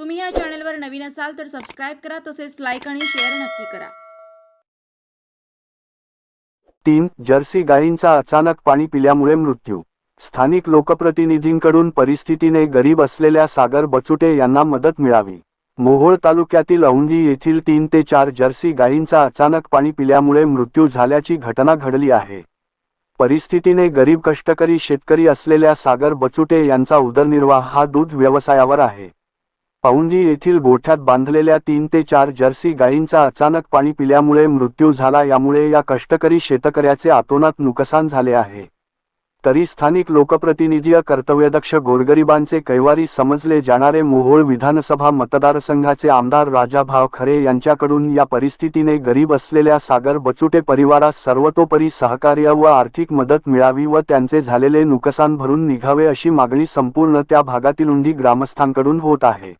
तुम्ही या चॅनलवर नवीन असाल तर सबस्क्राईब करा तसेच लाईक आणि शेअर नक्की करा. तीन जर्सी गायींचा अचानक पाणी पिल्यामुळे मृत्यू. स्थानिक लोकप्रतिनिधींकडून परिस्थितीने गरीब असलेल्या सागर बचुटे यांना मदत मिळावी. मोहोळ तालुक्यातील औंधी येथील तीन ते चार जर्सी गायींचा अचानक पाणी पिल्यामुळे मृत्यू झाल्याची घटना घडली आहे. परिस्थितीने गरीब कष्टकरी शेतकरी असलेल्या सागर बचुटे यांचा उदरनिर्वाह हा दूध व्यवसायावर आहे. औंधी येथील गोठ्यात बांधलेल्या तीन ते चार जर्सी गायींचा अचानक पाणी पिल्यामुळे मृत्यू झाला यामुळे या कष्टकरी शेतकऱ्याचे आतोनात नुकसान झाले आहे. तरी स्थानिक लोकप्रतिनिधी कर्तव्यदक्ष गोरगरिबांचे कैवारी समजले जाणारे मोहोळ विधानसभा मतदारसंघाचे आमदार राजाभाव खरे यांच्याकडून या परिस्थितीने गरीब असलेल्या सागर बचुटे परिवारास सर्वतोपरी सहकार्य व आर्थिक मदत मिळावी व त्यांचे झालेले नुकसान भरून निघावे अशी मागणी संपूर्ण त्या भागातील उंडी ग्रामस्थांकडून होत आहे.